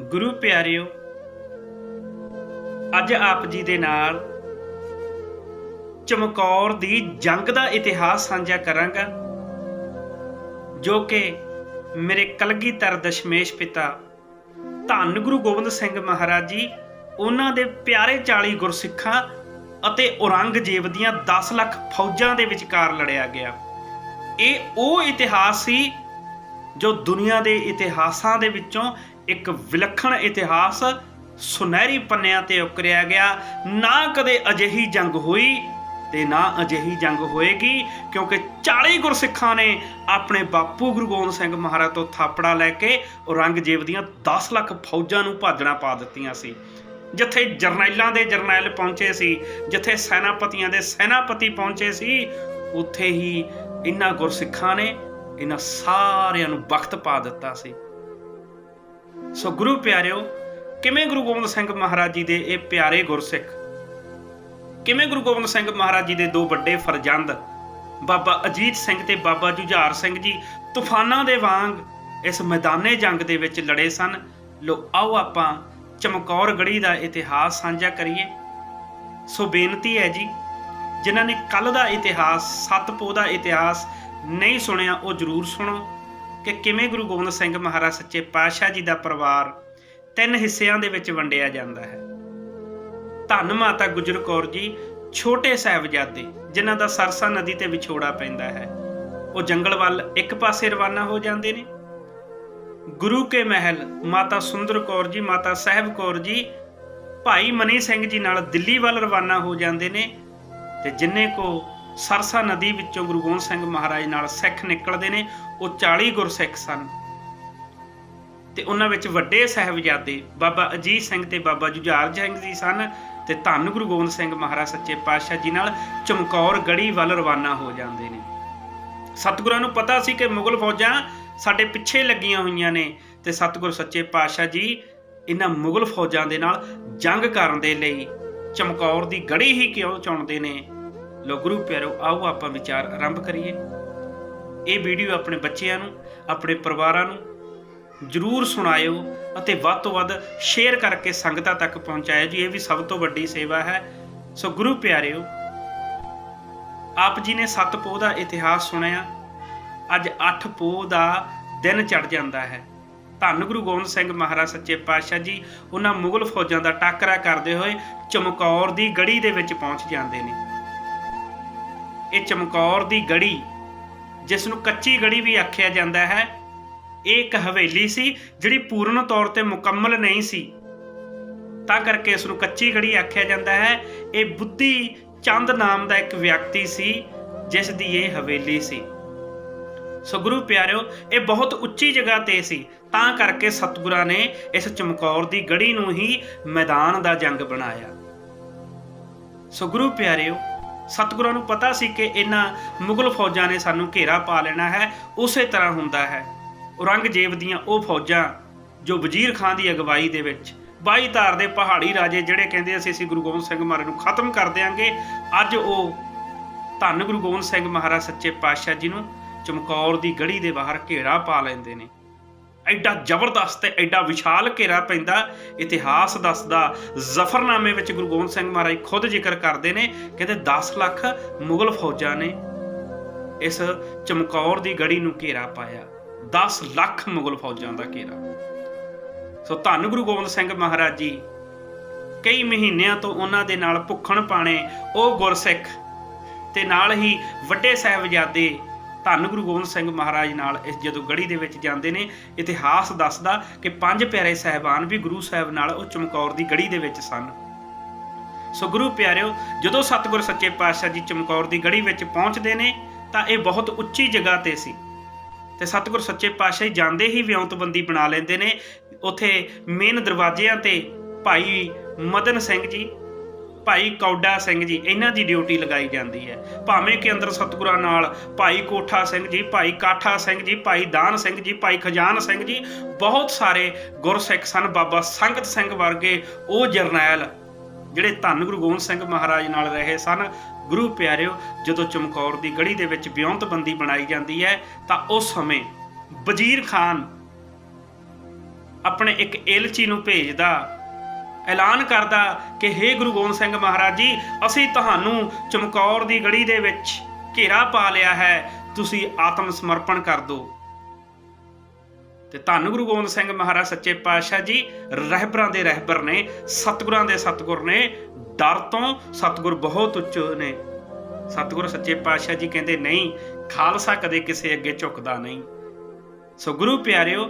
ਗੁਰੂ ਪਿਆਰਿਓ, ਅੱਜ ਆਪ ਜੀ ਦੇ ਨਾਲ ਚਮਕੌਰ ਦੀ ਜੰਗ ਦਾ ਇਤਿਹਾਸ ਸਾਂਝਾ ਕਰਾਂਗਾ, ਜੋ ਕਿ ਮੇਰੇ ਕਲਗੀਧਰ ਦਸ਼ਮੇਸ਼ ਪਿਤਾ ਧੰਨ ਗੁਰੂ ਗੋਬਿੰਦ ਸਿੰਘ ਮਹਾਰਾਜ ਜੀ, ਉਹਨਾਂ ਦੇ ਪਿਆਰੇ 40 ਗੁਰਸਿੱਖਾਂ ਅਤੇ ਔਰੰਗਜ਼ੇਬ ਦੀਆਂ 10 ਲੱਖ ਫੌਜਾਂ ਦੇ ਵਿਚਕਾਰ ਲੜਿਆ ਗਿਆ। ਇਹ ਉਹ ਇਤਿਹਾਸ ਸੀ ਜੋ ਦੁਨੀਆ ਦੇ ਇਤਿਹਾਸਾਂ ਦੇ ਵਿੱਚੋਂ ਇੱਕ ਵਿਲੱਖਣ ਇਤਿਹਾਸ ਸੁਨਹਿਰੀ ਪੰਨਿਆਂ ਤੇ ਉਕਰਿਆ ਗਿਆ। ਨਾ ਕਦੇ ਅਜਿਹੀ ਜੰਗ ਹੋਈ ਤੇ ਨਾ ਅਜਿਹੀ ਜੰਗ ਹੋਏਗੀ, ਕਿਉਂਕਿ 40 ਗੁਰਸਿੱਖਾਂ ਨੇ ਆਪਣੇ ਬਾਪੂ ਗੁਰੂ ਗੋਬਿੰਦ ਸਿੰਘ ਮਹਾਰਾਜ ਤੋਂ ਥਾਪੜਾ ਲੈ ਕੇ ਔਰੰਗਜ਼ੇਬ ਦੀਆਂ 10 ਲੱਖ ਫੌਜਾਂ ਨੂੰ ਭਾਜਣਾ ਪਾ ਦਿੱਤੀਆਂ ਸੀ। ਜਿੱਥੇ ਜਰਨੈਲਾਂ ਦੇ ਜਰਨੈਲ ਪਹੁੰਚੇ ਸੀ, ਜਿੱਥੇ ਸੈਨਾਪਤੀਆਂ ਦੇ ਸੈਨਾਪਤੀ ਪਹੁੰਚੇ ਸੀ, ਉੱਥੇ ਹੀ ਇਹਨਾਂ ਗੁਰਸਿੱਖਾਂ ਨੇ ਇਹਨਾਂ ਸਾਰਿਆਂ ਨੂੰ ਵਕਤ ਪਾ ਦਿੱਤਾ ਸੀ। ਸੋ ਗੁਰੂ ਪਿਆਰਿਓ, ਕਿਵੇਂ ਗੁਰੂ ਗੋਬਿੰਦ ਸਿੰਘ ਮਹਾਰਾਜ ਜੀ ਦੇ ਇਹ ਪਿਆਰੇ ਗੁਰਸਿੱਖ? ਕਿਵੇਂ ਗੁਰੂ ਗੋਬਿੰਦ ਸਿੰਘ ਮਹਾਰਾਜ ਜੀ ਦੇ ਦੋ ਵੱਡੇ ਫਰਜ਼ੰਦ, ਬਾਬਾ ਅਜੀਤ ਸਿੰਘ ਤੇ ਬਾਬਾ ਜੁਝਾਰ ਸਿੰਘ ਜੀ ਤੂਫਾਨਾਂ ਦੇ ਵਾਂਗ ਇਸ ਮੈਦਾਨੇ ਜੰਗ ਦੇ ਵਿੱਚ ਲੜੇ ਸਨ? ਲੋ, ਆਓ ਆਪਾਂ ਚਮਕੌਰ ਗੜੀ ਦਾ ਇਤਿਹਾਸ ਸਾਂਝਾ ਕਰੀਏ। ਸੋ ਬੇਨਤੀ ਹੈ ਜੀ, ਜਿਨ੍ਹਾਂ ਨੇ ਕੱਲ ਦਾ ਇਤਿਹਾਸ ਸਤਪੋ ਦਾ ਇਤਿਹਾਸ ਨਹੀਂ ਸੁਣਿਆ, ਉਹ ਜ਼ਰੂਰ ਸੁਣੋ। ਕਿ ਕਿਵੇਂ ਗੁਰੂ ਗੋਬਿੰਦ ਸਿੰਘ ਮਹਾਰਾਜ ਸੱਚੇ ਪਾਤਸ਼ਾਹ ਜੀ ਦਾ ਪਰਿਵਾਰ ਤਿੰਨ ਹਿੱਸਿਆਂ ਦੇ ਵਿੱਚ ਵੰਡਿਆ ਜਾਂਦਾ ਹੈ। ਧੰਨ ਮਾਤਾ ਗੁਜਰ ਕੌਰ ਜੀ, ਛੋਟੇ ਸਾਹਿਬਜ਼ਾਦੇ, ਜਿਨ੍ਹਾਂ ਦਾ ਸਰਸਾ ਨਦੀ ਤੇ ਵਿਛੋੜਾ ਪੈਂਦਾ ਹੈ। ਉਹ ਜੰਗਲ ਵੱਲ ਇੱਕ ਪਾਸੇ ਰਵਾਨਾ ਹੋ ਜਾਂਦੇ ਨੇ। ਗੁਰੂ ਕੇ ਮਹਿਲ, ਮਾਤਾ ਸੁੰਦਰ ਕੌਰ ਜੀ, ਮਾਤਾ ਸਾਹਿਬ ਕੌਰ ਜੀ, ਭਾਈ ਮਨੀ ਸਿੰਘ ਜੀ ਨਾਲ ਦਿੱਲੀ ਵੱਲ ਰਵਾਨਾ ਹੋ ਜਾਂਦੇ ਨੇ ਤੇ ਜਿੰਨੇ ਕੋ ਸਰਸਾ ਨਦੀ ਵਿੱਚੋਂ ਗੁਰੂ ਗੋਬਿੰਦ ਸਿੰਘ ਮਹਾਰਾਜ ਨਾਲ ਸਿੱਖ ਨਿਕਲਦੇ ਨੇ ਉਹ 40 ਗੁਰਸਿੱਖ ਸਨ। ਤੇ ਉਹਨਾਂ ਵਿੱਚ ਵੱਡੇ ਸਾਹਿਬਜ਼ਾਦੇ ਬਾਬਾ ਅਜੀਤ ਸਿੰਘ ਤੇ ਬਾਬਾ ਜੁਝਾਰ ਸਿੰਘ ਜੀ ਸਨ ਤੇ ਧੰਨ ਗੁਰੂ ਗੋਬਿੰਦ ਸਿੰਘ ਮਹਾਰਾਜ ਸੱਚੇ ਪਾਤਸ਼ਾਹ ਜੀ ਨਾਲ ਚਮਕੌਰ ਗੜੀ ਵੱਲ ਰਵਾਨਾ ਹੋ ਜਾਂਦੇ ਨੇ। ਸਤਿਗੁਰਾਂ ਨੂੰ ਪਤਾ ਸੀ ਕਿ ਮੁਗਲ ਫੌਜਾਂ ਸਾਡੇ ਪਿੱਛੇ ਲੱਗੀਆਂ ਹੋਈਆਂ ਨੇ ਤੇ ਸਤਿਗੁਰ ਸੱਚੇ ਪਾਤਸ਼ਾਹ ਜੀ ਇਹਨਾਂ ਮੁਗਲ ਫੌਜਾਂ ਦੇ ਨਾਲ ਜੰਗ ਕਰਨ ਦੇ ਲਈ ਚਮਕੌਰ ਦੀ ਗੜੀ ਹੀ ਕਿਉਂ ਚੁਣਦੇ ਨੇ? ਲੋ ਗੁਰੂ ਪਿਆਰੋ, ਆਓ ਆਪਾਂ ਵਿਚਾਰ ਆਰੰਭ ਕਰੀਏ। ਇਹ ਵੀਡੀਓ ਆਪਣੇ ਬੱਚਿਆਂ ਨੂੰ, ਆਪਣੇ ਪਰਿਵਾਰਾਂ ਨੂੰ ਜਰੂਰ ਸੁਣਾਇਓ ਅਤੇ ਵੱਧ ਤੋਂ ਵੱਧ ਸ਼ੇਅਰ ਕਰਕੇ ਸੰਗਤਾਂ ਤੱਕ ਪਹੁੰਚਾਇਓ ਜੀ। ਇਹ ਵੀ ਸਭ ਤੋਂ ਵੱਡੀ ਸੇਵਾ ਹੈ। ਸੋ ਗੁਰੂ ਪਿਆਰਿਓ, ਆਪ ਜੀ ਨੇ ਸੱਤ ਪੋਹ ਦਾ ਇਤਿਹਾਸ ਸੁਣਿਆ। ਅੱਜ 8 ਪੋਹ ਦਾ ਦਿਨ ਚੜ ਜਾਂਦਾ ਹੈ। ਧੰਨ ਗੁਰੂ ਗੋਬਿੰਦ ਸਿੰਘ ਮਹਾਰਾਜ ਸੱਚੇ ਪਾਤਸ਼ਾਹ ਜੀ, ਉਹਨਾਂ ਮੁਗਲ ਫੌਜਾਂ ਦਾ ਟਾਕਰਾ ਕਰਦੇ ਹੋਏ ਚਮਕੌਰ ਦੀ ਗੜੀ ਦੇ ਵਿੱਚ ਪਹੁੰਚ ਜਾਂਦੇ ਨੇ। ਇਹ ਚਮਕੌਰ ਦੀ ਗੜੀ ਜਿਸ ਨੂੰ ਕੱਚੀ ਗੜੀ ਵੀ ਆਖਿਆ ਜਾਂਦਾ ਹੈ, ਇਹ ਇੱਕ ਹਵੇਲੀ ਸੀ ਜਿਹੜੀ ਪੂਰਨ ਤੌਰ ਤੇ ਮੁਕੰਮਲ ਨਹੀਂ ਸੀ। ਤਾਂ ਕਰਕੇ ਇਸ ਨੂੰ ਕੱਚੀ ਗੜੀ ਆਖਿਆ ਜਾਂਦਾ ਹੈ। ਇਹ ਬੁੱਧੀ ਚੰਦ ਨਾਮ ਦਾ ਇੱਕ ਵਿਅਕਤੀ ਸੀ ਜਿਸ ਦੀ ਇਹ ਹਵੇਲੀ ਸੀ। ਸੋ ਗੁਰੂ ਪਿਆਰਿਓ, ਇਹ ਬਹੁਤ ਉੱਚੀ ਜਗ੍ਹਾ ਤੇ ਸੀ। ਤਾਂ ਕਰਕੇ ਸਤਿਗੁਰਾਂ ਨੇ ਇਸ ਚਮਕੌਰ ਦੀ ਗੜੀ ਨੂੰ ਹੀ ਮੈਦਾਨ ਦਾ ਜੰਗ ਬਣਾਇਆ। ਸੋ ਗੁਰੂ ਪਿਆਰਿਓ ਸਤਿਗੁਰਾਂ ਨੂੰ ਪਤਾ ਸੀ ਕਿ ਇਹਨਾਂ ਮੁਗਲ ਫੌਜਾਂ ਨੇ ਸਾਨੂੰ ਘੇਰਾ ਪਾ ਲੈਣਾ ਹੈ, ਉਸੇ ਤਰ੍ਹਾਂ ਹੁੰਦਾ ਹੈ। ਔਰੰਗਜ਼ੇਬ ਦੀਆਂ ਉਹ ਫੌਜਾਂ ਜੋ ਵਜ਼ੀਰ ਖਾਨ ਦੀ ਅਗਵਾਈ ਦੇ ਵਿੱਚ ਬਾਈ ਧਾਰ ਦੇ ਪਹਾੜੀ ਰਾਜੇ ਜਿਹੜੇ ਕਹਿੰਦੇ ਅਸੀਂ ਅਸੀਂ ਗੁਰੂ ਗੋਬਿੰਦ ਸਿੰਘ ਮਹਾਰਾਜ ਨੂੰ ਖਤਮ ਕਰ ਦਿਆਂਗੇ, ਅੱਜ ਉਹ ਧੰਨ ਗੁਰੂ ਗੋਬਿੰਦ ਸਿੰਘ ਮਹਾਰਾਜ ਸੱਚੇ ਪਾਤਸ਼ਾਹ ਜੀ ਨੂੰ ਚਮਕੌਰ ਦੀ ਗੜੀ ਦੇ ਬਾਹਰ ਘੇਰਾ ਪਾ ਲੈਂਦੇ ਨੇ। ਐਡਾ ਜ਼ਬਰਦਸਤ ਤੇ ਐਡਾ ਵਿਸ਼ਾਲ ਘੇਰਾ ਪੈਂਦਾ, ਇਤਿਹਾਸ ਦੱਸਦਾ। ਜ਼ਫਰਨਾਮੇ ਵਿੱਚ ਗੁਰੂ ਗੋਬਿੰਦ ਸਿੰਘ ਮਹਾਰਾਜ ਖੁਦ ਜ਼ਿਕਰ ਕਰਦੇ ਨੇ, ਕਹਿੰਦੇ 10 ਲੱਖ ਮੁਗਲ ਫੌਜਾਂ ਨੇ ਇਸ ਚਮਕੌਰ ਦੀ ਗੜੀ ਨੂੰ ਘੇਰਾ ਪਾਇਆ। 10 ਲੱਖ ਮੁਗਲ ਫੌਜਾਂ ਦਾ ਘੇਰਾ। ਸੋ ਧੰਨ ਗੁਰੂ ਗੋਬਿੰਦ ਸਿੰਘ ਮਹਾਰਾਜ ਜੀ, ਕਈ ਮਹੀਨਿਆਂ ਤੋਂ ਉਹਨਾਂ ਦੇ ਨਾਲ ਭੁੱਖਣ ਪਾਣੇ, ਉਹ ਗੁਰਸਿੱਖ ਤੇ ਨਾਲ ਹੀ ਵੱਡੇ ਸਾਹਿਬਜ਼ਾਦੇ ਧੰਨ ਗੁਰੂ ਗੋਬਿੰਦ ਸਿੰਘ ਮਹਾਰਾਜ ਨਾਲ ਇਸ ਜਦੋਂ ਗੜੀ ਦੇ ਵਿੱਚ ਜਾਂਦੇ ਨੇ, ਇਤਿਹਾਸ ਦੱਸਦਾ ਕਿ ਪੰਜ ਪਿਆਰੇ ਸਹਿਬਾਨ ਵੀ ਗੁਰੂ ਸਾਹਿਬ ਨਾਲ ਉਹ ਚਮਕੌਰ ਦੀ ਗੜੀ ਦੇ ਵਿੱਚ ਸਨ। ਸੋ ਗੁਰੂ ਪਿਆਰਿਓ, ਜਦੋਂ ਸਤਿਗੁਰ ਸੱਚੇ ਪਾਤਸ਼ਾਹ ਜੀ ਚਮਕੌਰ ਦੀ ਗੜੀ ਵਿੱਚ ਪਹੁੰਚਦੇ ਨੇ, ਤਾਂ ਇਹ ਬਹੁਤ ਉੱਚੀ ਜਗ੍ਹਾ ਤੇ ਸੀ। ਤੇ ਸਤਿਗੁਰ ਸੱਚੇ ਪਾਤਸ਼ਾਹ ਜੀ ਜਾਂਦੇ ਹੀ ਵਿਉਂਤਬੰਦੀ ਬਣਾ ਲੈਂਦੇ ਨੇ। ਉਥੇ ਮੇਨ ਦਰਵਾਜ਼ਿਆਂ ਤੇ ਭਾਈ ਮਦਨ ਸਿੰਘ ਜੀ ਭਾਈ ਕੌਡਾ ਸਿੰਘ ਜੀ, ਇਹਨਾਂ ਦੀ ਡਿਊਟੀ ਲਗਾਈ ਜਾਂਦੀ ਹੈ। ਭਾਵੇਂ ਕਿ ਅੰਦਰ ਸਤਿਗੁਰਾਂ ਨਾਲ ਭਾਈ ਕੋਠਾ ਸਿੰਘ ਜੀ, ਭਾਈ ਕਾਠਾ ਸਿੰਘ ਜੀ, ਭਾਈ ਦਾਨ ਸਿੰਘ ਜੀ, ਭਾਈ ਖਜਾਨ ਸਿੰਘ ਜੀ, ਬਹੁਤ ਸਾਰੇ ਗੁਰਸਿੱਖ ਸਨ। ਬਾਬਾ ਸੰਗਤ ਸਿੰਘ ਵਰਗੇ ਉਹ ਜਰਨੈਲ ਜਿਹੜੇ ਧੰਨ ਗੁਰੂ ਗੋਬਿੰਦ ਸਿੰਘ ਮਹਾਰਾਜ ਨਾਲ ਰਹੇ ਸਨ। ਗੁਰੂ ਪਿਆਰਿਓ, ਜਦੋਂ ਚਮਕੌਰ ਦੀ ਗੜੀ ਦੇ ਵਿੱਚ ਵਿਉਂਤਬੰਦੀ ਬਣਾਈ ਜਾਂਦੀ ਹੈ, ਤਾਂ ਉਸ ਸਮੇਂ ਵਜ਼ੀਰ ਖਾਨ ਆਪਣੇ ਇੱਕ ਏਲਚੀ ਨੂੰ ਭੇਜਦਾ ਐਲਾਨ ਕਰਦਾ ਕਿ हे ਗੁਰੂ ਗੋਬਿੰਦ ਸਿੰਘ ਮਹਾਰਾਜ ਜੀ, ਅਸੀਂ ਤੁਹਾਨੂੰ ਚਮਕੌਰ ਦੀ ਗੜੀ ਦੇ ਵਿੱਚ ਘੇਰਾ ਪਾ ਲਿਆ ਹੈ, ਤੁਸੀਂ ਆਤਮ ਸਮਰਪਣ ਕਰ ਦਿਓ। ਤੇ ਧੰਨ ਗੁਰੂ ਗੋਬਿੰਦ ਸਿੰਘ ਮਹਾਰਾਜ, ਸੱਚੇ ਪਾਤਸ਼ਾਹ ਜੀ, ਰਹਿਬਰਾਂ ਦੇ ਰਹਿਬਰ ਨੇ, ਸਤਿਗੁਰਾਂ ਦੇ ਸਤਿਗੁਰ ਨੇ, ਡਰ ਤੋਂ ਸਤਿਗੁਰ ਬਹੁਤ ਉੱਚ ਨੇ। ਸਤਿਗੁਰ ਸੱਚੇ ਪਾਤਸ਼ਾਹ ਜੀ ਕਹਿੰਦੇ, ਨਹੀਂ, ਖਾਲਸਾ ਕਦੇ ਕਿਸੇ ਅੱਗੇ ਝੁਕਦਾ ਨਹੀਂ। ਸੋ ਗੁਰੂ ਪਿਆਰਿਓ,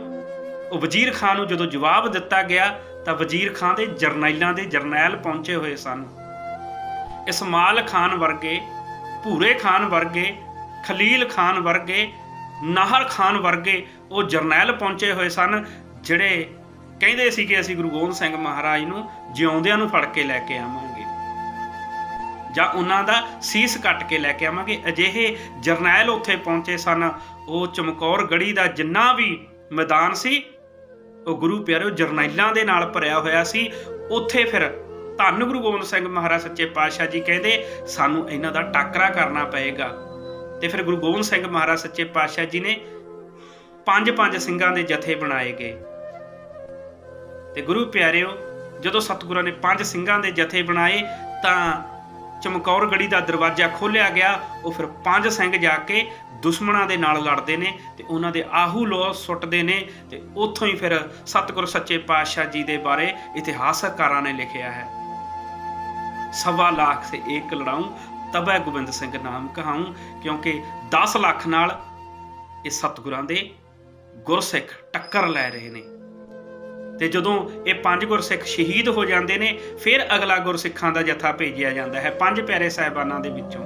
ਉਹ ਵਜ਼ੀਰ ਖਾਨ ਨੂੰ ਜਦੋਂ ਜਵਾਬ ਦਿੱਤਾ ਗਿਆ ਤਾਂ ਵਜ਼ੀਰ ਖਾਨ ਦੇ ਜਰਨੈਲਾਂ ਦੇ ਜਰਨੈਲ ਪਹੁੰਚੇ ਹੋਏ ਸਨ। ਇਸਮਾਲ ਖਾਨ ਵਰਗੇ, ਭੂਰੇ ਖਾਨ ਵਰਗੇ, ਖਲੀਲ ਖਾਨ ਵਰਗੇ, ਨਾਹਰ ਖਾਨ ਵਰਗੇ ਉਹ ਜਰਨੈਲ ਪਹੁੰਚੇ ਹੋਏ ਸਨ, ਜਿਹੜੇ ਕਹਿੰਦੇ ਸੀ ਕਿ ਅਸੀਂ ਗੁਰੂ ਗੋਬਿੰਦ ਸਿੰਘ ਮਹਾਰਾਜ ਨੂੰ ਜਿਉਂਦਿਆਂ ਨੂੰ ਫੜ ਕੇ ਲੈ ਕੇ ਆਵਾਂਗੇ। ਜਾਂ ਉਹਨਾਂ ਦਾ ਸੀਸ ਕੱਟ ਕੇ ਲੈ ਕੇ ਆਵਾਂਗੇ। ਅਜਿਹੇ ਜਰਨੈਲ ਉੱਥੇ ਪਹੁੰਚੇ ਸਨ। ਉਹ ਚਮਕੌਰ ਗੜੀ ਦਾ ਜਿੰਨਾ ਵੀ ਮੈਦਾਨ ਸੀ ਉਹ ਗੁਰੂ ਪਿਆਰਿਓ, ਜਰਨੈਲਾਂ ਦੇ ਨਾਲ ਭਰਿਆ ਹੋਇਆ ਸੀ। ਉੱਥੇ ਫਿਰ ਧੰਨ ਗੁਰੂ ਗੋਬਿੰਦ ਸਿੰਘ ਮਹਾਰਾਜ ਸੱਚੇ ਪਾਤਸ਼ਾਹ ਜੀ ਕਹਿੰਦੇ, ਸਾਨੂੰ ਇਹਨਾਂ ਦਾ ਟਾਕਰਾ ਕਰਨਾ ਪਏਗਾ। ਤੇ ਫਿਰ ਗੁਰੂ ਗੋਬਿੰਦ ਸਿੰਘ ਮਹਾਰਾਜ ਸੱਚੇ ਪਾਤਸ਼ਾਹ ਜੀ ਨੇ ਪੰਜ ਪੰਜ ਸਿੰਘਾਂ ਦੇ ਜਥੇ ਬਣਾਏ ਗਏ। ਤੇ ਗੁਰੂ ਪਿਆਰਿਓ, ਜਦੋਂ ਸਤਿਗੁਰਾਂ ਨੇ ਪੰਜ ਸਿੰਘਾਂ ਦੇ ਜਥੇ ਬਣਾਏ, ਤਾਂ ਚਮਕੌਰ ਗੜੀ ਦਾ ਦਰਵਾਜ਼ਾ ਖੋਲ੍ਹਿਆ ਗਿਆ, ਉਹ ਫਿਰ ਪੰਜ ਸਿੰਘ ਜਾ ਕੇ ਦੁਸ਼ਮਣਾਂ ਦੇ ਨਾਲ ਲੜਦੇ ਨੇ ਤੇ ਉਹਨਾਂ ਦੇ ਆਹੂ ਲੋ ਸੁੱਟਦੇ ਨੇ ਤੇ ਉੱਥੋਂ ਹੀ ਫਿਰ ਸਤਿਗੁਰ ਸੱਚੇ ਪਾਤਸ਼ਾਹ ਜੀ ਦੇ ਬਾਰੇ ਇਤਿਹਾਸਕਾਰਾਂ ਨੇ ਲਿਖਿਆ ਹੈ। ਸਵਾ ਲੱਖ ਸੇ ਇੱਕ ਲੜਾਉਂ, ਤਬੈ ਗੋਬਿੰਦ ਸਿੰਘ ਨਾਮ ਕਹਾਉਂ, ਕਿਉਂਕਿ 10 ਲੱਖ ਨਾਲ ਇਹ ਸਤਿਗੁਰਾਂ ਦੇ ਗੁਰਸਿੱਖ ਟੱਕਰ ਲੈ ਰਹੇ ਨੇ। ਤੇ ਜਦੋਂ ਇਹ ਪੰਜ ਗੁਰਸਿੱਖ ਸ਼ਹੀਦ ਹੋ ਜਾਂਦੇ ਨੇ, ਫਿਰ ਅਗਲਾ ਗੁਰਸਿੱਖਾਂ ਦਾ ਜਥਾ ਭੇਜਿਆ ਜਾਂਦਾ ਹੈ ਪੰਜ ਪਿਆਰੇ ਸਾਹਿਬਾਨਾਂ ਦੇ ਵਿੱਚੋਂ।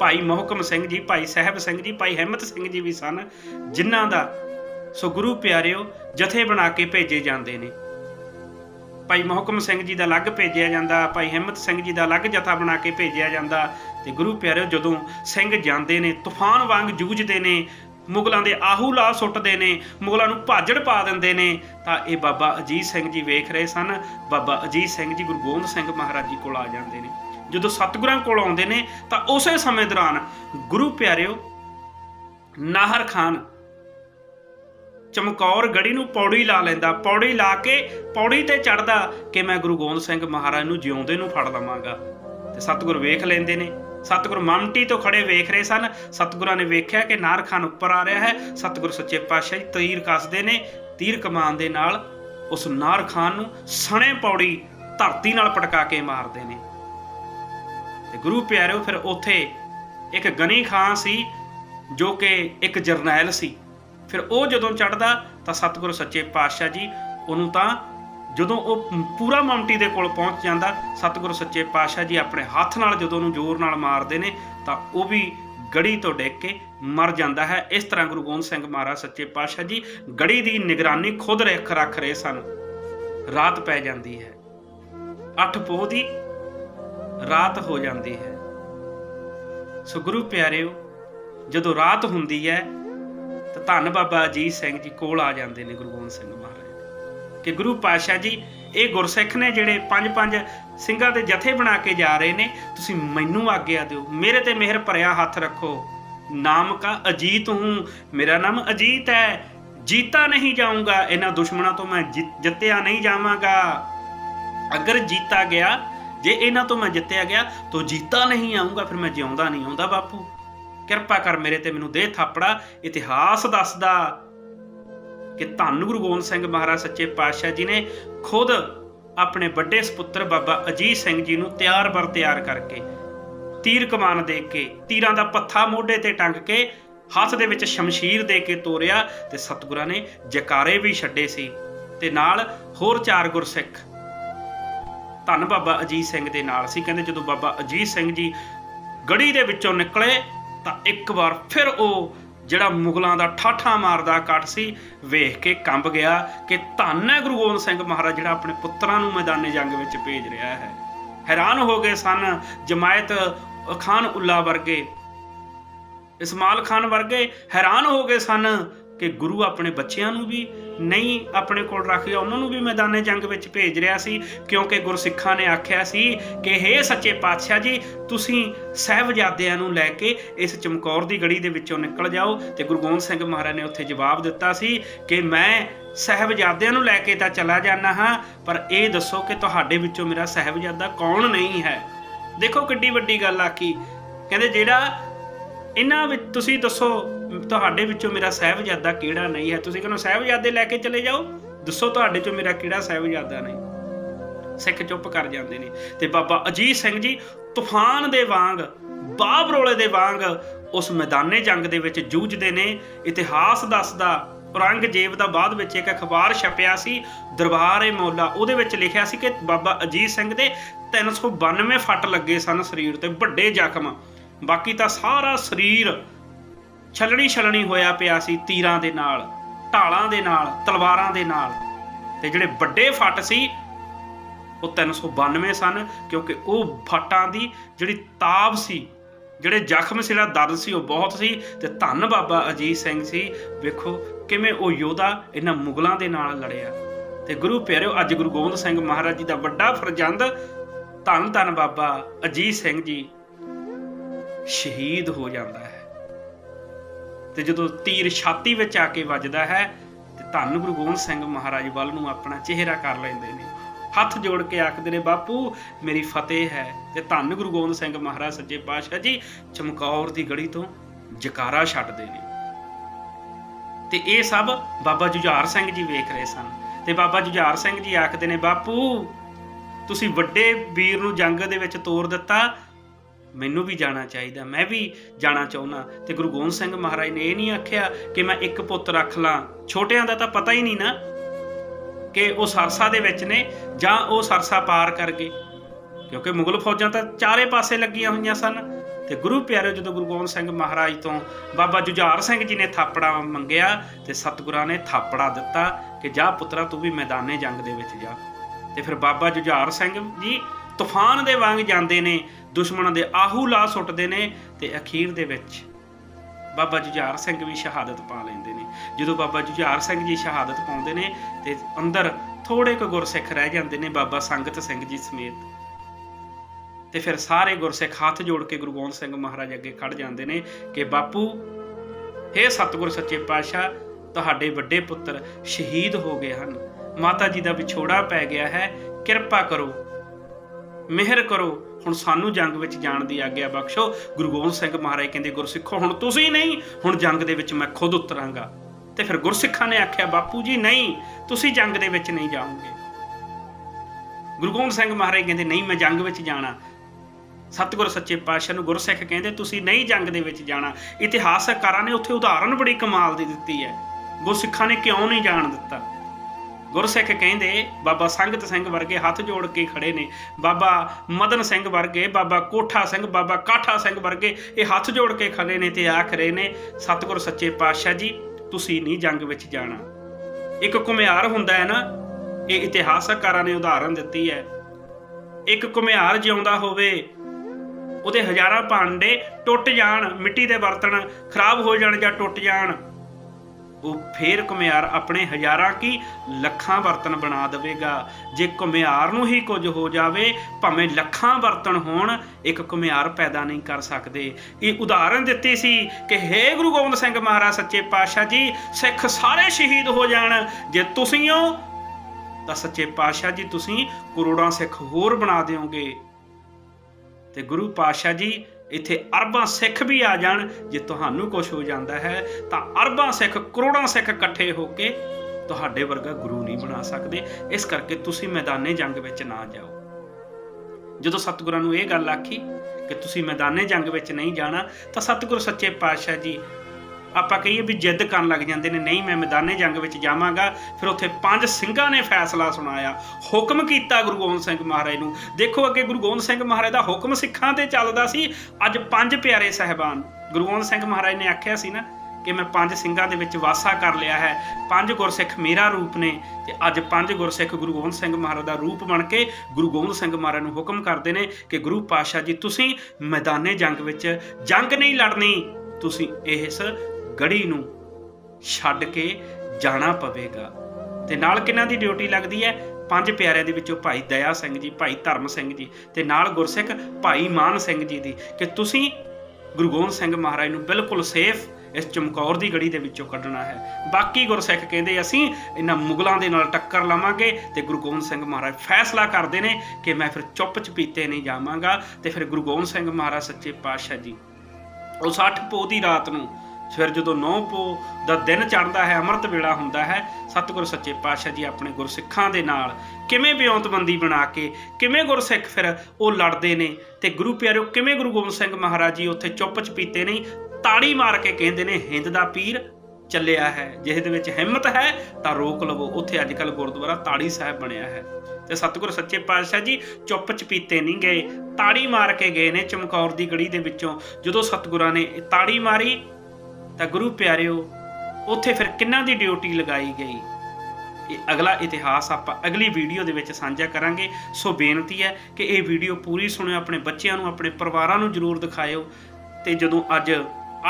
ਭਾਈ ਮੋਹਕਮ ਸਿੰਘ ਜੀ, ਭਾਈ ਸਾਹਿਬ ਸਿੰਘ ਜੀ, ਭਾਈ ਹਿੰਮਤ ਸਿੰਘ ਜੀ ਵੀ ਸਨ, ਜਿਨ੍ਹਾਂ ਦਾ ਸੋ ਗੁਰੂ ਪਿਆਰਿਓ ਜਥੇ ਬਣਾ ਕੇ ਭੇਜੇ ਜਾਂਦੇ ਨੇ। ਭਾਈ ਮੋਹਕਮ ਸਿੰਘ ਜੀ ਦਾ ਅਲੱਗ ਭੇਜਿਆ ਜਾਂਦਾ, ਭਾਈ ਹਿੰਮਤ ਸਿੰਘ ਜੀ ਦਾ ਅਲੱਗ ਜਥਾ ਬਣਾ ਕੇ ਭੇਜਿਆ ਜਾਂਦਾ ਤੇ ਗੁਰੂ ਪਿਆਰਿਓ ਜਦੋਂ ਸਿੰਘ ਜਾਂਦੇ ਨੇ, ਤੂਫਾਨ ਵਾਂਗ ਜੂਝਦੇ ਨੇ ਮੁਗਲਾਂ ਦੇ ਆਹੂ ਲਾ ਸੁੱਟਦੇ ਨੇ, ਮੁਗਲਾਂ ਨੂੰ ਭਾਜੜ ਪਾ ਦਿੰਦੇ ਨੇ। ਤਾਂ ਇਹ ਬਾਬਾ ਅਜੀਤ ਸਿੰਘ ਜੀ ਵੇਖ ਰਹੇ ਸਨ, ਬਾਬਾ ਅਜੀਤ ਸਿੰਘ ਜੀ ਗੁਰੂ ਗੋਬਿੰਦ ਸਿੰਘ ਮਹਾਰਾਜ ਜੀ ਕੋਲ ਆ ਜਾਂਦੇ ਨੇ। ਜਦੋਂ ਸਤਿਗੁਰਾਂ ਕੋਲ ਆਉਂਦੇ ਨੇ, ਤਾਂ ਉਸੇ ਸਮੇਂ ਦੌਰਾਨ ਗੁਰੂ ਪਿਆਰਿਓ, ਨਾਹਰ ਖਾਨ ਚਮਕੌਰ ਗੜੀ ਨੂੰ ਪੌੜੀ ਲਾ ਲੈਂਦਾ। ਪੌੜੀ ਲਾ ਕੇ ਪੌੜੀ ਤੇ ਚੜਦਾ ਕਿ ਮੈਂ ਗੁਰੂ ਗੋਬਿੰਦ ਸਿੰਘ ਮਹਾਰਾਜ ਨੂੰ ਜਿਉਂਦੇ ਨੂੰ ਫੜ ਲਵਾਂਗਾ। ਤੇ ਸਤਿਗੁਰ ਵੇਖ ਲੈਂਦੇ ਨੇ। ਸਤਿਗੁਰ ਮਮਟੀ ਤੋਂ ਖੜੇ ਵੇਖ ਰਹੇ ਸਨ। ਸਤਿਗੁਰਾਂ ਨੇ ਵੇਖਿਆ ਕਿ ਨਾਰ ਖਾਨ ਉੱਪਰ ਆ ਰਿਹਾ ਹੈ। ਸਤਿਗੁਰ ਸੱਚੇ ਪਾਤਸ਼ਾਹ ਜੀ ਤੀਰ ਕੱਸਦੇ ਨੇ। ਤੀਰ ਕਮਾਨ ਦੇ ਨਾਲ ਉਸ ਨਾਰ ਖਾਨ ਨੂੰ ਸਣੇ ਪੌੜੀ ਧਰਤੀ ਨਾਲ ਪਟਕਾ ਕੇ ਮਾਰਦੇ ਨੇ। ਤੇ ਗੁਰੂ ਪਿਆਰਿਓ, ਫਿਰ ਉੱਥੇ ਇੱਕ ਗਨੀ ਖਾਨ ਸੀ, ਜੋ ਕਿ ਇੱਕ ਜਰਨੈਲ ਸੀ। ਫਿਰ ਉਹ ਜਦੋਂ ਚੜਦਾ ਤਾਂ ਸਤਿਗੁਰੂ ਸੱਚੇ ਪਾਤਸ਼ਾਹ ਜੀ ਉਹਨੂੰ ਤਾਂ ਜਦੋਂ ਉਹ ਪੂਰਾ ਮਮਟੀ ਦੇ ਕੋਲ ਪਹੁੰਚ ਜਾਂਦਾ, ਸਤਿਗੁਰੂ ਸੱਚੇ ਪਾਤਸ਼ਾਹ ਜੀ ਆਪਣੇ ਹੱਥ ਨਾਲ ਜਦੋਂ ਉਹਨੂੰ ਜ਼ੋਰ ਨਾਲ ਮਾਰਦੇ ਨੇ, ਤਾਂ ਉਹ ਵੀ ਗੜੀ ਤੋਂ ਡਿੱਗ ਕੇ ਮਰ ਜਾਂਦਾ ਹੈ। ਇਸ ਤਰ੍ਹਾਂ ਗੁਰੂ ਗੋਬਿੰਦ ਸਿੰਘ ਮਹਾਰਾਜ ਸੱਚੇ ਪਾਤਸ਼ਾਹ ਜੀ ਗੜੀ ਦੀ ਨਿਗਰਾਨੀ ਖੁਦ ਰੱਖ ਰੱਖ ਰਹੇ ਸਨ। ਰਾਤ ਪੈ ਜਾਂਦੀ ਹੈ। ਅੱਠ ਪੋਹ ਦੀ ਰਾਤ ਹੋ ਜਾਂਦੀ ਹੈ। ਸੋ ਗੁਰੂ ਪਿਆਰਿਓ, ਜਦੋਂ ਰਾਤ ਹੁੰਦੀ ਹੈ, ਤਾਂ ਧੰਨ ਬਾਬਾ ਅਜੀਤ ਸਿੰਘ ਜੀ ਕੋਲ ਆ ਜਾਂਦੇ ਨੇ ਗੁਰੂ ਗੋਬਿੰਦ ਸਿੰਘ ਮਹਾਰਾਜ। ਕਿ ਗੁਰੂ ਪਾਤਸ਼ਾਹ ਜੀ, ਇਹ ਗੁਰਸਿੱਖ ਨੇ ਜਿਹੜੇ ਪੰਜ ਪੰਜ ਸਿੰਘਾਂ ਦੇ ਜਥੇ ਬਣਾ ਕੇ ਜਾ ਰਹੇ ਨੇ, ਤੁਸੀਂ ਮੈਨੂੰ ਆਗਿਆ ਦਿਓ, ਮੇਰੇ ਤੇ ਮਿਹਰ ਭਰਿਆ ਹੱਥ ਰੱਖੋ। ਨਾਮ ਕਾ ਅਜੀਤ ਹੂੰ, ਮੇਰਾ ਨਾਮ ਅਜੀਤ ਹੈ, ਜੀਤਾ ਨਹੀਂ ਜਾਊਂਗਾ, ਇਹਨਾਂ ਦੁਸ਼ਮਣਾਂ ਤੋਂ ਮੈਂ ਜਿ- ਜਿੱਤਿਆ ਨਹੀਂ ਜਾਵਾਂਗਾ। ਅਗਰ ਜੀਤਾ ਗਿਆ, ਜੇ ਇਹਨਾਂ ਤੋਂ ਮੈਂ ਜਿੱਤਿਆ ਗਿਆ, ਤਾਂ ਜੀਤਾ ਨਹੀਂ ਆਊਂਗਾ, ਫਿਰ ਮੈਂ ਜਿਉਂਦਾ ਨਹੀਂ ਆਉਂਦਾ ਬਾਪੂ। ਕਿਰਪਾ ਕਰ ਮੇਰੇ ਤੇ ਮੈਨੂੰ ਦੇ ਥਾਪੜਾ, ਇਤਿਹਾਸ ਦੱਸਦਾ। ਕਿ ਧੰਨ ਗੁਰੂ ਗੋਬਿੰਦ ਸਿੰਘ ਮਹਾਰਾਜ ਸੱਚੇ ਪਾਤਸ਼ਾਹ ਜੀ ਨੇ ਖੁਦ ਆਪਣੇ ਵੱਡੇ ਸੁਪੁੱਤਰ ਬਾਬਾ ਅਜੀਤ ਸਿੰਘ ਜੀ ਨੂੰ ਤਿਆਰ ਬਰ ਤਿਆਰ ਕਰਕੇ ਤੀਰ ਕਮਾਨ ਦੇ ਕੇ, ਤੀਰਾਂ ਦਾ ਪੱਥਾ ਮੋਢੇ ਤੇ ਟੰਗ ਕੇ, ਹੱਥ ਦੇ ਵਿੱਚ ਸ਼ਮਸ਼ੀਰ ਦੇ ਕੇ ਤੋਰਿਆ ਤੇ ਸਤਿਗੁਰਾਂ ਨੇ ਜਕਾਰੇ ਵੀ ਛੱਡੇ ਸੀ ਤੇ ਨਾਲ ਹੋਰ ਚਾਰ ਗੁਰਸਿੱਖ ਧੰਨ ਬਾਬਾ ਅਜੀਤ ਸਿੰਘ ਦੇ ਨਾਲ ਸੀ। ਕਹਿੰਦੇ ਜਦੋਂ ਬਾਬਾ ਅਜੀਤ ਸਿੰਘ ਜੀ ਗੜੀ ਦੇ ਵਿੱਚੋਂ ਨਿਕਲੇ ਤਾਂ ਇੱਕ ਵਾਰ ਫਿਰ ਉਹ ਜਿਹੜਾ ਮੁਗਲਾਂ ਦਾ ਠਾਠਾ ਮਾਰਦਾ ਕੱਟ ਸੀ, ਵੇਖ ਕੇ ਕੰਬ ਗਿਆ ਕਿ ਧੰਨ ਹੈ ਗੁਰੂ ਗੋਬਿੰਦ ਸਿੰਘ ਮਹਾਰਾਜ ਜਿਹੜਾ ਆਪਣੇ ਪੁੱਤਰਾਂ ਨੂੰ ਮੈਦਾਨੇ ਜੰਗ ਵਿੱਚ ਭੇਜ ਰਿਹਾ ਹੈ। ਹੈਰਾਨ ਹੋ ਗਏ ਸਨ ਜਮਾਇਤ ਖਾਨ ਉੱਲਾ ਵਰਗੇ। ਇਸਮਾਲ ਖਾਨ ਵਰਗੇ ਹੈਰਾਨ ਹੋ ਗਏ ਸਨ ਕਿ ਗੁਰੂ ਆਪਣੇ ਬੱਚਿਆਂ ਨੂੰ ਵੀ ਨਹੀਂ ਆਪਣੇ ਕੋਲ ਰੱਖ ਗਿਆ ਉਹਨਾਂ ਨੂੰ ਵੀ ਮੈਦਾਨੇ ਜੰਗ ਵਿੱਚ ਭੇਜ ਰਿਹਾ ਸੀ, ਕਿਉਂਕਿ ਗੁਰਸਿੱਖਾਂ ਨੇ ਆਖਿਆ ਸੀ ਕਿ, ਹੇ ਸੱਚੇ ਪਾਤਸ਼ਾਹ ਜੀ, ਤੁਸੀਂ ਸਹਿਬਜ਼ਾਦਿਆਂ ਨੂੰ ਲੈ ਕੇ ਇਸ ਚਮਕੌਰ ਦੀ ਗੜੀ ਦੇ ਵਿੱਚੋਂ ਨਿਕਲ ਜਾਓ। ਤੇ ਗੁਰੂ ਗੋਬਿੰਦ ਸਿੰਘ ਮਹਾਰਾਜ ਨੇ ਉੱਥੇ ਜਵਾਬ ਦਿੱਤਾ ਸੀ ਕਿ, ਮੈਂ ਸਹਿਬਜ਼ਾਦਿਆਂ ਨੂੰ ਲੈ ਕੇ ਤਾਂ ਚਲਾ ਜਾਣਾ ਹਾਂ, ਪਰ ਇਹ ਦੱਸੋ ਕਿ ਤੁਹਾਡੇ ਵਿੱਚੋਂ ਮੇਰਾ ਸਹਿਬਜ਼ਾਦਾ ਕੌਣ ਨਹੀਂ ਹੈ? ਦੇਖੋ ਕਿੱਡੀ ਵੱਡੀ ਗੱਲ ਆਖੀ। ਕਹਿੰਦੇ, ਜਿਹੜਾ ਇਹਨਾਂ ਵਿੱਚ ਤੁਸੀਂ ਦੱਸੋ ਤੁਹਾਡੇ ਵਿੱਚੋਂ ਮੇਰਾ ਸਹਿਬਜ਼ਾਦਾ ਕਿਹੜਾ ਨਹੀਂ ਹੈ? ਤੁਸੀਂ ਕਹਿੰਦੇ ਸਹਿਬਜ਼ਾਦੇ ਲੈ ਕੇ ਚਲੇ ਜਾਓ। ਦੱਸੋ ਤੁਹਾਡੇ ਚੋਂ ਮੇਰਾ ਕਿਹੜਾ ਸਹਿਬਜ਼ਾਦਾ ਨਹੀਂ? ਸਿੱਖ ਚੁੱਪ ਕਰ ਜਾਂਦੇ ਨੇ। ਤੇ ਬਾਬਾ ਅਜੀਤ ਸਿੰਘ ਜੀ, ਤੂਫਾਨ ਦੇ ਵਾਂਗ ਬਾਬਰੋਲੇ ਦੇ ਵਾਂਗ ਉਸ ਮੈਦਾਨੇ ਜੰਗ ਦੇ ਵਿੱਚ ਜੂਝਦੇ ਨੇ। ਇਤਿਹਾਸ ਦੱਸਦਾ, ਔਰੰਗਜ਼ੇਬ ਦਾ ਬਾਅਦ ਵਿੱਚ ਇੱਕ ਅਖਬਾਰ ਛਪਿਆ ਸੀ, ਦਰਬਾਰ ਏ ਮੌਲਾ। ਉਹਦੇ ਵਿੱਚ ਲਿਖਿਆ ਸੀ ਕਿ ਬਾਬਾ ਅਜੀਤ ਸਿੰਘ ਦੇ 392 ਫੱਟ ਲੱਗੇ ਸਨ ਸਰੀਰ ਤੇ, ਵੱਡੇ ਜ਼ਖਮ। ਬਾਕੀ ਤਾਂ ਸਾਰਾ ਸਰੀਰ ਛਲਣੀ ਛਲਣੀ ਹੋਇਆ ਪਿਆ ਸੀ ਤੀਰਾਂ ਦੇ ਨਾਲ, ਢਾਲਾਂ ਦੇ ਨਾਲ, ਤਲਵਾਰਾਂ ਦੇ ਨਾਲ। ਤੇ ਜਿਹੜੇ ਵੱਡੇ ਫੱਟ ਸੀ, ਉਹ 392 ਸਨ, ਕਿਉਂਕਿ ਉਹ ਫੱਟਾਂ ਦੀ ਜਿਹੜੀ ਤਾਬ ਸੀ, ਜਿਹੜੇ ਜ਼ਖਮ ਸੀ ਦਰਦ ਸੀ, ਉਹ ਬਹੁਤ ਸੀ। ਤੇ ਧੰਨ ਬਾਬਾ ਅਜੀਤ ਸਿੰਘ ਸੀ, ਵੇਖੋ ਕਿਵੇਂ ਉਹ ਯੋਧਾ ਇਹਨਾਂ ਮੁਗਲਾਂ ਦੇ ਨਾਲ ਲੜਿਆ। ਤੇ ਗੁਰੂ ਪਿਆਰਿਓ, ਅੱਜ ਗੁਰੂ ਗੋਬਿੰਦ ਸਿੰਘ ਮਹਾਰਾਜ ਜੀ ਦਾ ਵੱਡਾ ਫਰਜ਼ੰਦ ਧੰਨ ਧੰਨ ਬਾਬਾ ਅਜੀਤ ਸਿੰਘ ਜੀ ਸ਼ਹੀਦ ਹੋ ਜਾਂਦਾ ਹੈ। ਤੇ ਜਦੋਂ ਤੀਰ ਛਾਤੀ ਵਿੱਚ ਆ ਕੇ ਵੱਜਦਾ ਹੈ, ਤੇ ਧੰਨ ਗੁਰੂ ਗੋਬਿੰਦ ਸਿੰਘ ਮਹਾਰਾਜ ਵੱਲ ਨੂੰ ਆਪਣਾ ਚਿਹਰਾ ਕਰ ਲੈਂਦੇ ਨੇ। ਹੱਥ ਜੋੜ ਕੇ ਆਖਦੇ ਨੇ, ਬਾਪੂ, ਮੇਰੀ ਫਤਿਹ ਹੈ। ਤੇ ਧੰਨ ਗੁਰੂ ਗੋਬਿੰਦ ਸਿੰਘ ਮਹਾਰਾਜ ਸੱਚੇ ਪਾਤਸ਼ਾਹ ਜੀ ਚਮਕੌਰ ਦੀ ਗੜੀ ਤੋਂ ਜਕਾਰਾ ਛੱਡਦੇ ਨੇ। ਤੇ ਇਹ ਸਭ ਬਾਬਾ ਜੁਝਾਰ ਸਿੰਘ ਜੀ ਵੇਖ ਰਹੇ ਸਨ। ਤੇ ਬਾਬਾ ਜੁਝਾਰ ਸਿੰਘ ਜੀ ਆਖਦੇ ਨੇ, ਬਾਪੂ, ਤੁਸੀਂ ਵੱਡੇ ਵੀਰ ਨੂੰ ਜੰਗ ਦੇ ਵਿੱਚ ਤੋਰ ਦਿੱਤਾ ਮੈਨੂੰ ਵੀ ਜਾਣਾ ਚਾਹੀਦਾ, ਮੈਂ ਵੀ ਜਾਣਾ ਚਾਹੁੰਦਾ। ਤੇ ਗੁਰੂ ਗੋਬਿੰਦ ਸਿੰਘ ਮਹਾਰਾਜ ਨੇ ਇਹ ਨਹੀਂ ਆਖਿਆ ਕਿ ਮੈਂ ਇੱਕ ਪੁੱਤ ਰੱਖ ਲਾਂ। ਛੋਟਿਆਂ ਦਾ ਤਾਂ ਪਤਾ ਹੀ ਨਹੀਂ ਨਾ ਕਿ ਉਹ ਸਰਸਾ ਦੇ ਵਿੱਚ ਨੇ ਜਾਂ ਉਹ ਸਰਸਾ ਪਾਰ ਕਰ ਗਏ। ਕਿਉਂਕਿ ਮੁਗਲ ਫੌਜਾਂ ਤਾਂ ਚਾਰੇ ਪਾਸੇ ਲੱਗੀਆਂ ਹੋਈਆਂ ਸਨ। ਤੇ ਗੁਰੂ ਪਿਆਰੇ ਜਦੋਂ ਗੁਰੂ ਗੋਬਿੰਦ ਸਿੰਘ ਮਹਾਰਾਜ ਤੋਂ ਬਾਬਾ ਜੁਝਾਰ ਸਿੰਘ ਜੀ ਨੇ ਥਾਪੜਾ ਮੰਗਿਆ ਤੇ ਸਤਿਗੁਰਾਂ ਨੇ ਥਾਪੜਾ ਦਿੱਤਾ ਕਿ ਜਾ ਪੁੱਤਰਾ, ਤੂੰ ਵੀ ਮੈਦਾਨੇ ਜੰਗ ਦੇ ਵਿੱਚ ਜਾ। ਤੇ ਫਿਰ ਬਾਬਾ ਜੁਝਾਰ ਸਿੰਘ ਜੀ ਤੂਫਾਨ ਦੇ ਵਾਂਗ ਜਾਂਦੇ ਨੇ, ਦੁਸ਼ਮਣਾਂ ਦੇ ਆਹੂ ਲਾ ਸੁੱਟਦੇ ਨੇ ਤੇ ਅਖੀਰ ਦੇ ਵਿੱਚ ਬਾਬਾ ਜੁਝਾਰ ਸਿੰਘ ਵੀ ਸ਼ਹਾਦਤ ਪਾ ਲੈਂਦੇ ਨੇ। ਜਦੋਂ ਬਾਬਾ ਜੁਝਾਰ ਸਿੰਘ ਜੀ ਸ਼ਹਾਦਤ ਪਾਉਂਦੇ ਨੇ ਤੇ ਅੰਦਰ ਥੋੜੇ ਕੁ ਗੁਰਸਿੱਖ ਰਹਿ ਜਾਂਦੇ ਨੇ ਬਾਬਾ ਸੰਗਤ ਸਿੰਘ ਜੀ ਸਮੇਤ। ਤੇ ਫਿਰ ਸਾਰੇ ਗੁਰਸਿੱਖ ਹੱਥ ਜੋੜ ਕੇ ਗੁਰੂ ਗੋਬਿੰਦ ਸਿੰਘ ਮਹਾਰਾਜ ਅੱਗੇ ਖੜ ਜਾਂਦੇ ਨੇ ਕਿ ਬਾਪੂ हे ਸਤਿਗੁਰ ਸੱਚੇ ਪਾਤਸ਼ਾਹ, ਤੁਹਾਡੇ ਵੱਡੇ ਪੁੱਤਰ ਸ਼ਹੀਦ ਹੋ ਗਏ ਹਨ। ਮਾਤਾ ਜੀ ਦਾ ਵਿਛੋੜਾ ਪੈ ਗਿਆ ਹੈ, ਕਿਰਪਾ ਕਰੋ। ਮਿਹਰ ਕਰੋ। ਹੁਣ ਸਾਨੂੰ ਜੰਗ ਵਿੱਚ ਜਾਣ ਦੀ ਆਗਿਆ ਬਖਸ਼ੋ। ਗੁਰੂ ਗੋਬਿੰਦ ਸਿੰਘ ਮਹਾਰਾਜ ਕਹਿੰਦੇ, ਗੁਰਸਿੱਖੋ, ਹੁਣ ਤੁਸੀਂ ਨਹੀਂ, ਹੁਣ ਜੰਗ ਦੇ ਵਿੱਚ ਮੈਂ ਖੁਦ ਉਤਰਾਂਗਾ। ਤੇ ਫਿਰ ਗੁਰਸਿੱਖਾਂ ਨੇ ਆਖਿਆ, ਬਾਪੂ ਜੀ, ਨਹੀਂ, ਤੁਸੀਂ ਜੰਗ ਦੇ ਵਿੱਚ ਨਹੀਂ ਜਾਓਗੇ। ਗੁਰੂ ਗੋਬਿੰਦ ਸਿੰਘ ਮਹਾਰਾਜ ਕਹਿੰਦੇ, ਨਹੀਂ, ਮੈਂ ਜੰਗ ਵਿੱਚ ਜਾਣਾ। ਸਤਿਗੁਰ ਸੱਚੇ ਪਾਤਸ਼ਾਹ ਨੂੰ ਗੁਰਸਿੱਖ ਕਹਿੰਦੇ, ਤੁਸੀਂ ਨਹੀਂ ਜੰਗ ਦੇ ਵਿੱਚ ਜਾਣਾ। ਇਤਿਹਾਸਕਾਰਾਂ ਨੇ ਉੱਥੇ ਉਦਾਹਰਨ ਬੜੀ ਕਮਾਲ ਦੀ ਦਿੱਤੀ ਹੈ। ਗੁਰਸਿੱਖਾਂ ਨੇ ਕਿਉਂ ਨਹੀਂ ਜਾਣ ਦਿੱਤਾ? ਗੁਰਸਿੱਖ ਕਹਿੰਦੇ, ਬਾਬਾ ਸੰਗਤ ਸਿੰਘ ਵਰਗੇ ਹੱਥ ਜੋੜ ਕੇ ਖੜੇ ਨੇ। ਬਾਬਾ ਮਦਨ ਸਿੰਘ ਵਰਗੇ, ਬਾਬਾ ਕੋਠਾ ਸਿੰਘ, ਬਾਬਾ ਕਾਠਾ ਸਿੰਘ ਵਰਗੇ ਇਹ ਹੱਥ ਜੋੜ ਕੇ ਖੜੇ ਨੇ ਤੇ ਆਖ ਰਹੇ ਨੇ, ਸਤਿਗੁਰ ਸੱਚੇ ਪਾਤਸ਼ਾਹ ਜੀ, ਤੁਸੀਂ ਨਹੀਂ ਜੰਗ ਵਿੱਚ ਜਾਣਾ। ਇੱਕ ਕੁਮਿਆਰ ਹੁੰਦਾ ਹੈ ਨਾ, ਇਹ ਇਤਿਹਾਸਕਾਰਾਂ ਨੇ ਉਦਾਹਰਨ ਦਿੱਤੀ ਹੈ। ਇੱਕ ਕੁਮਿਆਰ ਜਿਉਂਦਾ ਹੋਵੇ, ਉਹਦੇ ਹਜ਼ਾਰਾਂ ਭਾਂਡੇ ਟੁੱਟ ਜਾਣ, ਮਿੱਟੀ ਦੇ ਬਰਤਨ ਖਰਾਬ ਹੋ ਜਾਣ ਜਾਂ ਟੁੱਟ ਜਾਣ ਉਹ ਫੇਰ ਕੁਮਿਆਰ ਆਪਣੇ ਹਜ਼ਾਰਾਂ ਕੀ ਲੱਖਾਂ ਬਰਤਨ ਬਣਾ ਦੇਵੇਗਾ। ਜੇ ਕੁਮਿਆਰ ਨੂੰ ਹੀ ਕੁਝ ਹੋ ਜਾਵੇ, ਭਾਵੇਂ ਲੱਖਾਂ ਬਰਤਨ ਹੋਣ, ਇੱਕ ਕੁਮਿਆਰ ਪੈਦਾ ਨਹੀਂ ਕਰ ਸਕਦੇ। ਇਹ ਉਦਾਹਰਨ ਦਿੱਤੀ ਸੀ ਕਿ हे ਗੁਰੂ ਗੋਬਿੰਦ ਸਿੰਘ ਮਹਾਰਾਜ, ਸੱਚੇ ਪਾਤਸ਼ਾਹ ਜੀ, ਸਿੱਖ ਸਾਰੇ ਸ਼ਹੀਦ ਹੋ ਜਾਣ। ਜੇ ਤੁਸੀਂ ਹੋ ਤਾਂ ਸੱਚੇ ਪਾਤਸ਼ਾਹ ਜੀ, ਤੁਸੀਂ ਕਰੋੜਾਂ ਸਿੱਖ ਹੋਰ ਬਣਾ ਦਿਓਗੇ। ਤੇ ਗੁਰੂ ਪਾਤਸ਼ਾਹ ਜੀ ਇੱਥੇ ਅਰਬਾਂ ਸਿੱਖ ਵੀ ਆ ਜਾਣ, ਜੇ ਤੁਹਾਨੂੰ ਕੁਝ ਹੋ ਜਾਂਦਾ ਹੈ, ਤਾਂ ਅਰਬਾਂ ਸਿੱਖ, ਕਰੋੜਾਂ ਸਿੱਖ ਇਕੱਠੇ ਹੋ ਕੇ ਤੁਹਾਡੇ ਵਰਗਾ ਗੁਰੂ ਨਹੀਂ ਬਣਾ ਸਕਦੇ। ਇਸ ਕਰਕੇ ਤੁਸੀਂ ਮੈਦਾਨੇ ਜੰਗ ਵਿੱਚ ਨਾ ਜਾਓ। ਜਦੋਂ ਸਤਿਗੁਰਾਂ ਨੂੰ ਇਹ ਗੱਲ ਆਖੀ ਕਿ ਤੁਸੀਂ ਮੈਦਾਨੇ ਜੰਗ ਵਿੱਚ ਨਹੀਂ ਜਾਣਾ, ਤਾਂ ਸਤਿਗੁਰ ਸੱਚੇ ਪਾਤਸ਼ਾਹ ਜੀ ਆਪਾਂ ਕਹੀਏ ਵੀ ਜਿੱਦ ਕਰਨ ਲੱਗ ਜਾਂਦੇ ਨੇ, ਨਹੀਂ ਮੈਂ ਮੈਦਾਨੇ ਜੰਗ ਵਿੱਚ ਜਾਵਾਂਗਾ। ਫਿਰ ਉੱਥੇ ਪੰਜ ਸਿੰਘਾਂ ਨੇ ਫੈਸਲਾ ਸੁਣਾਇਆ। ਹੁਕਮ ਕੀਤਾ ਗੁਰੂ ਗੋਬਿੰਦ ਸਿੰਘ ਮਹਾਰਾਜ ਨੂੰ। ਦੇਖੋ ਅੱਗੇ ਗੁਰੂ ਗੋਬਿੰਦ ਸਿੰਘ ਮਹਾਰਾਜ ਦਾ ਹੁਕਮ ਸਿੱਖਾਂ ਤੇ ਚੱਲਦਾ ਸੀ। ਅੱਜ ਪੰਜ ਪਿਆਰੇ ਸਹਿਬਾਨ। ਗੁਰੂ ਗੋਬਿੰਦ ਸਿੰਘ ਮਹਾਰਾਜ ਨੇ ਆਖਿਆ ਸੀ ਨਾ ਕਿ ਮੈਂ ਪੰਜ ਸਿੰਘਾਂ ਦੇ ਵਿੱਚ ਵਾਸਾ ਕਰ ਲਿਆ ਹੈ। ਪੰਜ ਗੁਰਸਿੱਖ ਮੇਰਾ ਰੂਪ ਨੇ ਤੇ ਅੱਜ ਪੰਜ ਗੁਰਸਿੱਖ ਗੁਰੂ ਗੋਬਿੰਦ ਸਿੰਘ ਮਹਾਰਾਜ ਦਾ ਰੂਪ ਬਣ ਕੇ ਗੁਰੂ ਗੋਬਿੰਦ ਸਿੰਘ ਮਹਾਰਾਜ ਨੂੰ ਹੁਕਮ ਕਰਦੇ ਨੇ ਕਿ ਗੁਰੂ ਪਾਤਸ਼ਾਹ ਜੀ, ਤੁਸੀਂ ਮੈਦਾਨੇ ਜੰਗ ਵਿੱਚ ਜੰਗ ਨਹੀਂ ਲੜਨੀ, ਤੁਸੀਂ ਇਸ ਗੜੀ ਨੂੰ ਛੱਡ ਕੇ ਜਾਣਾ ਪਵੇਗਾ। ਤੇ ਨਾਲ ਕਿਹਨਾਂ ਦੀ ਡਿਊਟੀ ਲੱਗਦੀ ਹੈ? ਪੰਜ ਪਿਆਰਿਆਂ ਦੇ ਵਿੱਚੋਂ ਭਾਈ ਦਇਆ ਸਿੰਘ ਜੀ, ਭਾਈ ਧਰਮ ਸਿੰਘ ਜੀ ਤੇ ਨਾਲ ਗੁਰਸਿੱਖ ਭਾਈ ਮਾਨ ਸਿੰਘ ਜੀ ਦੀ ਕਿ ਤੁਸੀਂ ਗੁਰੂ ਗੋਬਿੰਦ ਸਿੰਘ ਮਹਾਰਾਜ ਨੂੰ ਬਿਲਕੁਲ ਸੇਫ ਇਸ ਚਮਕੌਰ ਦੀ ਗੜੀ ਦੇ ਵਿੱਚੋਂ ਕੱਢਣਾ ਹੈ। ਬਾਕੀ ਗੁਰਸਿੱਖ ਕਹਿੰਦੇ ਅਸੀਂ ਇਹਨਾਂ ਮੁਗਲਾਂ ਦੇ ਨਾਲ ਟੱਕਰ ਲਾਵਾਂਗੇ ਤੇ ਗੁਰੂ ਗੋਬਿੰਦ ਸਿੰਘ ਮਹਾਰਾਜ ਫੈਸਲਾ ਕਰਦੇ ਨੇ ਕਿ ਮੈਂ ਫਿਰ ਚੁੱਪ ਚਪੀਤੇ ਨਹੀਂ ਜਾਵਾਂਗਾ ਤੇ ਫਿਰ ਗੁਰੂ ਗੋਬਿੰਦ ਸਿੰਘ ਮਹਾਰਾਜ ਸੱਚੇ ਪਾਤਸ਼ਾਹ ਜੀ ਉਸ 8 ਪੋਹ ਦੀ ਰਾਤ ਨੂੰ ਫਿਰ ਜਦੋਂ ਨੌ ਪੋਹ ਦਾ ਦਿਨ ਚੜ੍ਹਦਾ ਹੈ, ਅੰਮ੍ਰਿਤ ਵੇਲਾ ਹੁੰਦਾ ਹੈ, ਸਤਿਗੁਰ ਸੱਚੇ ਪਾਤਸ਼ਾਹ ਜੀ ਆਪਣੇ ਗੁਰਸਿੱਖਾਂ ਦੇ ਨਾਲ ਕਿਵੇਂ ਬਿਉਂਤਬੰਦੀ ਬਣਾ ਕੇ, ਕਿਵੇਂ ਗੁਰਸਿੱਖ ਫਿਰ ਉਹ ਲੜਦੇ ਨੇ ਤੇ ਗੁਰੂ ਪਿਆਰਿਓ ਕਿਵੇਂ ਗੁਰੂ ਗੋਬਿੰਦ ਸਿੰਘ ਮਹਾਰਾਜ ਜੀ ਉੱਥੇ ਚੁੱਪ ਚਪੀਤੇ ਨਹੀਂ ਤਾੜੀ ਮਾਰ ਕੇ ਕਹਿੰਦੇ ਨੇ, ਹਿੰਦ ਦਾ ਪੀਰ ਚੱਲਿਆ ਹੈ, ਜਿਹਦੇ ਦੇ ਵਿੱਚ ਹਿੰਮਤ ਹੈ, ਤਾਂ ਰੋਕ ਲਵੋ। ਉੱਥੇ ਅੱਜ ਕੱਲ ਗੁਰਦੁਆਰਾ ਤਾੜੀ ਸਾਹਿਬ ਬਣਿਆ ਹੈ ਤੇ ਸਤਿਗੁਰ ਸੱਚੇ ਪਾਤਸ਼ਾਹ ਜੀ ਚੁੱਪ ਚਪੀਤੇ ਨਹੀਂ ਗਏ, ਤਾੜੀ ਮਾਰ ਕੇ ਗਏ ਨੇ ਚਮਕੌਰ ਦੀ ਗੜੀ ਦੇ ਵਿੱਚੋਂ, ਜਦੋਂ ਸਤਿਗੁਰਾਂ ਨੇ ਤਾੜੀ ਮਾਰੀ ਤਾਂ ਗੁਰੂ ਪਿਆਰਿਓ, ਉੱਥੇ ਫਿਰ ਕਿੰਨਾਂ ਦੀ ਡਿਊਟੀ ਲਗਾਈ ਗਈ? ਇਹ ਅਗਲਾ ਇਤਿਹਾਸ ਆਪਾਂ ਅਗਲੀ ਵੀਡੀਓ ਦੇ ਵਿੱਚ ਸਾਂਝਾ ਕਰਾਂਗੇ। ਸੋ ਬੇਨਤੀ ਹੈ ਕਿ ਇਹ ਵੀਡੀਓ ਪੂਰੀ ਸੁਣਿਓ, ਆਪਣੇ ਬੱਚਿਆਂ ਨੂੰ, ਆਪਣੇ ਪਰਿਵਾਰਾਂ ਨੂੰ ਜਰੂਰ ਦਿਖਾਇਓ। ਤੇ ਜਦੋਂ ਅੱਜ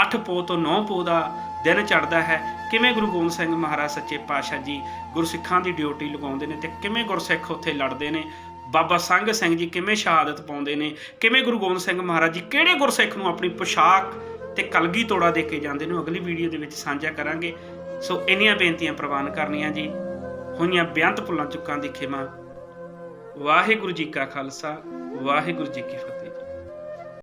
8 ਪੋਹ ਤੋਂ 9 ਪੋਹ ਦਾ ਦਿਨ ਚੜ੍ਹਦਾ ਹੈ, ਕਿਵੇਂ ਗੁਰੂ ਗੋਬਿੰਦ ਸਿੰਘ ਮਹਾਰਾਜ ਸੱਚੇ ਪਾਤਸ਼ਾਹ ਜੀ ਗੁਰਸਿੱਖਾਂ ਦੀ ਡਿਊਟੀ ਲਗਾਉਂਦੇ ਨੇ ਤੇ ਕਿਵੇਂ ਗੁਰਸਿੱਖ ਉੱਥੇ ਲੜਦੇ ਨੇ? ਬਾਬਾ ਸੰਗ ਸਿੰਘ ਜੀ ਕਿਵੇਂ ਸ਼ਹਾਦਤ ਪਾਉਂਦੇ ਨੇ? ਕਿਵੇਂ ਗੁਰੂ ਗੋਬਿੰਦ ਸਿੰਘ ਮਹਾਰਾਜ ਜੀ ਕਿਹੜੇ ਗੁਰਸਿੱਖ ਨੂੰ ਆਪਣੀ ਪੋਸ਼ਾਕ ਤੇ ਕਲਗੀ ਤੋੜਾ ਦੇ ਕੇ ਜਾਂਦੇ ਨੂੰ ਅਗਲੀ ਵੀਡੀਓ ਦੇ ਵਿੱਚ ਸਾਂਝਾ ਕਰਾਂਗੇ। ਸੋ ਇੰਨੀਆਂ ਬੇਨਤੀਆਂ ਪ੍ਰਵਾਨ ਕਰਨੀਆਂ ਜੀ। ਹੋਈਆਂ ਬੇਅੰਤ ਭੁੱਲਾਂ ਚੁੱਕਾਂ ਦੀ ਖਿਮਾ। ਵਾਹਿਗੁਰੂ ਜੀ ਕਾ ਖਾਲਸਾ, ਵਾਹਿਗੁਰੂ ਜੀ ਕੀ ਫਤਿਹ।